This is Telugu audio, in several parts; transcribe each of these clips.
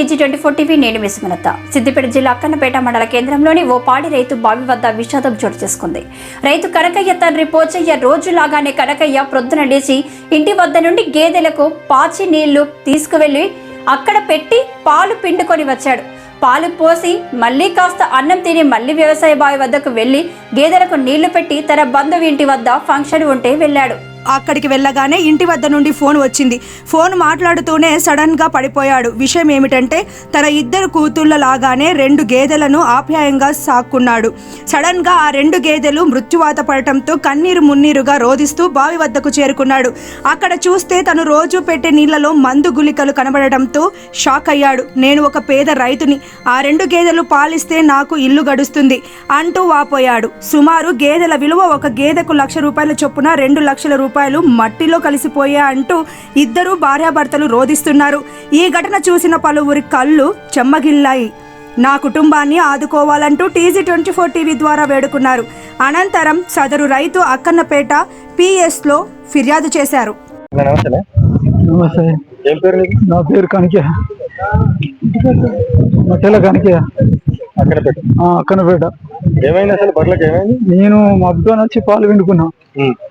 టీజీ ట్వంటీ ఫోర్ టీవీ నేను విస్మలత సిద్దిపేట జిల్లా అక్కన్నపేట మండల కేంద్రంలోని ఓ పాడి రైతు బావి వద్ద విషాదం చోటు చేసుకుంది. రైతు కనకయ్య తండ్రి పోచయ్య రోజులాగానే కనకయ్య ప్రొద్దున లేచి ఇంటి వద్ద నుండి గేదెలకు పాచి నీళ్ళు తీసుకువెళ్ళి అక్కడ పెట్టి పాలు పిండుకొని వచ్చాడు. పాలు పోసి మళ్ళీ కాస్త అన్నం తిని మళ్ళీ వ్యవసాయ బావి వద్దకు వెళ్ళి గేదెలకు నీళ్ళు పెట్టి తన బంధువు ఇంటి వద్ద ఫంక్షన్ ఉంటే వెళ్ళాడు. అక్కడికి వెళ్ళగానే ఇంటి వద్ద నుండి ఫోన్ వచ్చింది. ఫోన్ మాట్లాడుతూనే సడన్గా పడిపోయాడు. విషయం ఏమిటంటే తన ఇద్దరు కూతుళ్ళ లాగానే రెండు గేదెలను ఆప్యాయంగా సాక్కున్నాడు. సడన్గా ఆ రెండు గేదెలు మృత్యువాత పడటంతో కన్నీరు మున్నీరుగా రోధిస్తూ బావి వద్దకు చేరుకున్నాడు. అక్కడ చూస్తే తను రోజు పెట్టే నీళ్ళలో మందు గుళికలు కనబడటంతో షాక్ అయ్యాడు. నేను ఒక పేద రైతుని. ఆ రెండు గేదెలు పాలిస్తే నాకు ఇల్లు గడుస్తుంది అంటూ వాపోయాడు. సుమారు గేదెల విలువ ఒక గేదెకు లక్ష రూపాయల చొప్పున రెండు లక్షల రూపాయలు మట్టిలో కలిసిపోయా అంటూ ఇద్దరు భార్యాభర్తలు రోధిస్తున్నారు. ఈ ఘటన చూసిన పలువురి కళ్ళు చెమ్మగిల్లాయి. నా కుటుంబాన్ని ఆదుకోవాలంటూ టీజీ ట్వంటీ ఫోర్ టీవీ ద్వారా వేడుకున్నారు. అనంతరం సదరు రైతు అక్కన్నపేట పిఎస్లో ఫిర్యాదు చేశారు. నా పేరు కనికే. కనికే. అక్కనపేట ఏమైంది అసలు బట్టలకు ఏమైంది? నేను మా అబ్బతో వచ్చి పాలు పిండుకున్నా.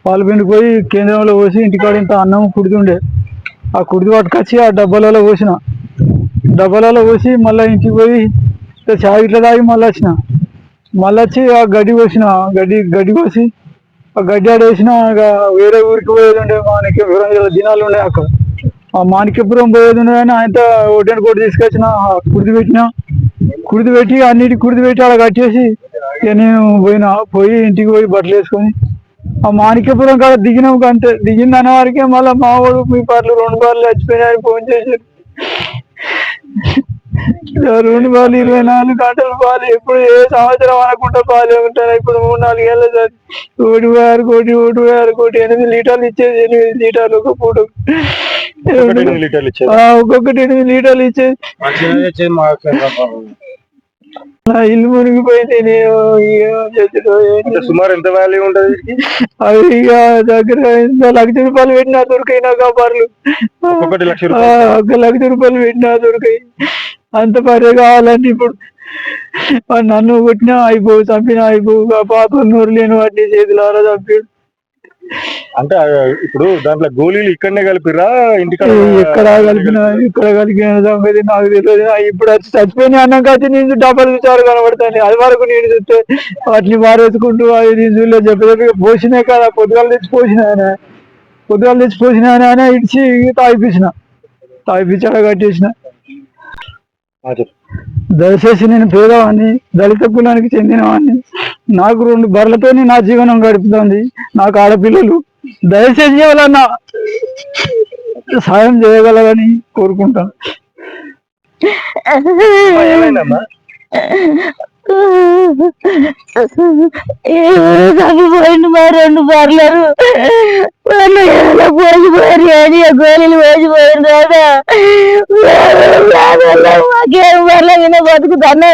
పాలు పిండిపోయి కేంద్రంలో పోసి ఇంటికాడ ఇంత అన్నం కుడుతుండే. ఆ కుడిది పట్టుకొచ్చి ఆ డబ్బాలలో పోసిన. డబ్బాలలో పోసి మళ్ళీ ఇంటికి పోయి చాయ్ ఇట్లా తాగి మళ్ళీ వచ్చిన. మళ్ళీ వచ్చి ఆ గడ్డి పోసిన. గడ్డి గడ్డి కోసి ఆ గడ్డి ఆడేసిన వేరే ఊరికి పోయేది ఉండే మాణిక్యపురం దినాలు ఉండే అక్కడ. ఆ మాణిక్యపురం పోయేది ఉండే కానీ ఆయన ఒకటి కోటి తీసుకొచ్చిన. కుడిది పెట్టిన. కుడిది పెట్టి అన్నిటి కుడిది పెట్టి అలా కట్టేసి ఇక నేను పోయినా పోయి ఇంటికి పోయి బట్టలు వేసుకొని ఆ మాణిక్యపురం కాడ దిగినాం అంతే దిగింది అన్న వారికే మళ్ళీ మా వాడు మీ పాటలు రెండు బార్లు చచ్చిపోయినాయని ఫోన్ చేశారు రెండు బార్లు ఇరవై నాలుగు గంటలు పాలు ఎప్పుడు ఏ సంవత్సరం అనకుండా పాలు ఉంటారు ఇప్పుడు మూడు నాలుగు ఏళ్ళ సార్ ఒకటి ఆరు కోటి ఒకటి ఆరు కోటి ఎనిమిది లీటర్లు ఇచ్చేది ఎనిమిది లీటర్లు ఒక పూట. ఒకటి ఎనిమిది లీటర్లు ఇచ్చేది. ఆ, నా ఇల్లు మునిగిపోయింది నేను. అంటే సుమారు ఎంత వాల్యూ ఉంటది? అవి ఇక దగ్గర ఎంత లక్ష రూపాయలు పెట్టినా దొరికాయి బర్రెలు ఒక్కొక్కటి లక్ష రూపాయలు ఒక లక్ష రూపాయలు పెట్టినా దొరికాయి అంత పరే కావాలంటే ఇప్పుడు నన్ను కొట్టినా అయిపోవు చంపినా అయిపోవు ఆ పాప నూరు లేని వాటిని చేతులారా చంపాడు అంటే ఇప్పుడు దాంట్లో గోళీలు ఇక్కడనే కలిపిరా ఇంటికాడ ఎక్కడ కలిపిన ఇక్కడ కలిపిన సంగతి నాకు తెలియదు. ఇప్పుడు వచ్చి చచ్చిపోయిన అన్నం కాచి నేను డబ్బులు చూసారు కనబడతాను అది వరకు నేను చూస్తే వాటిని మారేసుకుంటూ అది నేను చూడలేదు చెప్పి చెప్పి పోసినా కదా పొద్దుగాలు తెచ్చి పోసిన ఆయన. పొద్దుగాలు తెచ్చి పోసిన ఆయన ఇడిచి తాగిపించిన తాగిపించాడ కట్టేసిన. దయచేసి నేను పేదవాడిని దళిత కులానికి చెందినవాడిని. నాకు రెండు బర్రెలతోనే నా జీవనం గడుపుతుంది. నాకు ఆడపిల్లలు. దయచేసి చేయాలన్నా సాయం చేయగలరని కోరుకుంటాను ఏమైందమ్మా? రెండు పర్లరు వాళ్ళు పోసిపోయారు? అని గోళీలు పోసిపోయిన తర్వాత మాకేం పర్ల మీద బతుకుతాను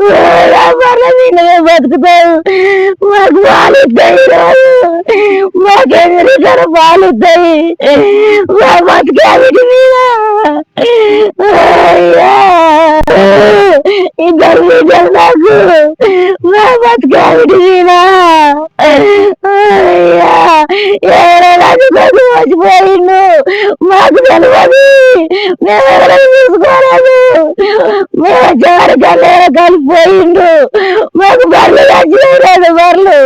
పర్ల బర్ల మీద బతుకుతాను మాకు పాలు ఇస్తాయి మాకేం లీటర్ పాలు ఇస్తాయి మా బతికే వీటి మీద. అయ్యా. ఇద్దరు బిడ్డలు నాకు మా బతికావిడి మీనా నాకు మర్చిపోయిండు మాకు తెలియదు మేము ఎవరైనా చూసుకోలేదు. మేము చివరి కల్లేర కలిసిపోయిండు మాకు బర్రెలు చచ్చిపోయలేదు బర్రెలు.